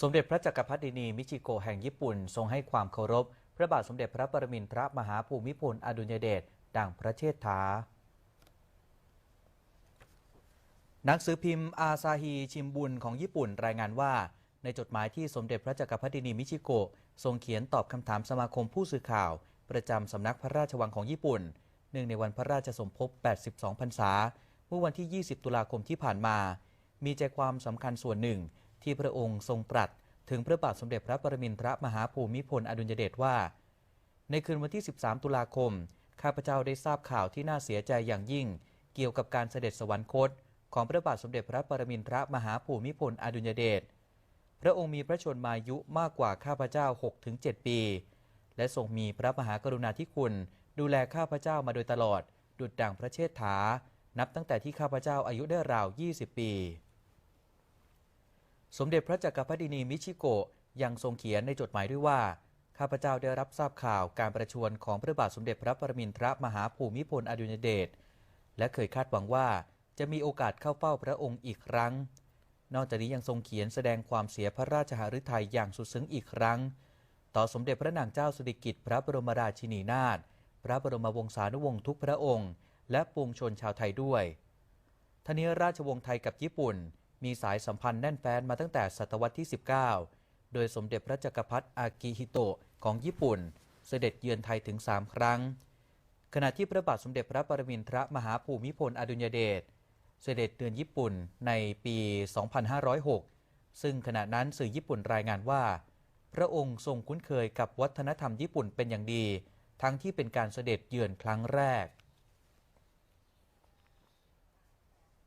สมเด็จพระจักรพรรดินีมิจิโกแห่งญี่ปุ่น ทรงให้ความเคารพ พระบาทสมเด็จพระปรมินทรมหาภูมิพลอดุลยเดชดังพระเชษฐา หนังสือพิมพ์อาซาฮีชิมบุนของญี่ปุ่นรายงานว่า ในจดหมายที่สมเด็จพระจักรพรรดินีมิชิโกทรงเขียนตอบคำถามสมาคมผู้สื่อข่าว ประจำสำนักพระราชวังของญี่ปุ่นเนื่องในวันพระราชสมภพ 82 พรรษา เมื่อวันที่ 20 ตุลาคมที่ผ่านมา มีใจความสำคัญส่วนหนึ่ง ที่พระองค์ทรงตรัสถึงพระบาทสมเด็จพระปรมินทรมหาภูมิพลอดุลยเดชว่า ในคืนวันที่ 13 ตุลาคม ข้าพเจ้าได้ทราบข่าวที่น่าเสียใจอย่างยิ่ง เกี่ยวกับการเสด็จสวรรคต ของพระบาทสมเด็จพระปรมินทรมหาภูมิพลอดุลยเดช พระองค์มีพระชนมายุมากกว่าข้าพเจ้า 6-7 ปี และทรงมีพระมหากรุณาธิคุณ ดูแลข้าพเจ้ามาโดยตลอด ดุจดังพระเชษฐา นับตั้งแต่ที่ข้าพเจ้าอายุได้ราว 20 ปี สมเด็จพระจักรพรรดินีมิชิโกะยังทรงเขียนในจดหมายด้วยว่า ข้าพเจ้าได้รับทราบข่าวการประชวรของพระบาทสมเด็จพระปรมินทรมหาภูมิพลอดุลยเดชและเคยคาดหวังว่าจะมีโอกาสเข้าเฝ้าพระองค์อีกครั้ง นอกจากนี้ยังทรงเขียนแสดงความเสียพระราชหฤทัยอย่างสุดซึ้งอีกครั้ง ต่อสมเด็จพระนางเจ้าสิริกิติ์พระบรมราชินีนาถพระบรมวงศานุวงศ์ทุกพระองค์ และปวงชนชาวไทยด้วยทนี้ราชวงศ์ไทยกับญี่ปุ่น มีสายสัมพันธ์แน่นแฟ้นมาตั้งแต่ศตวรรษที่ 19 โดยสมเด็จพระจักรพรรดิอากิฮิโตะของญี่ปุ่น เสด็จเยือนไทยถึง 3 ครั้ง ขณะที่พระบาทสมเด็จพระปรมินทรมหาภูมิพลอดุลยเดชเสด็จเยือนญี่ปุ่นในปี 2506 ซึ่งขณะนั้นสื่อญี่ปุ่นรายงานว่า พระองค์ทรงคุ้นเคยกับวัฒนธรรมญี่ปุ่นเป็นอย่างดี ทั้งที่เป็นการเสด็จเยือนครั้งแรก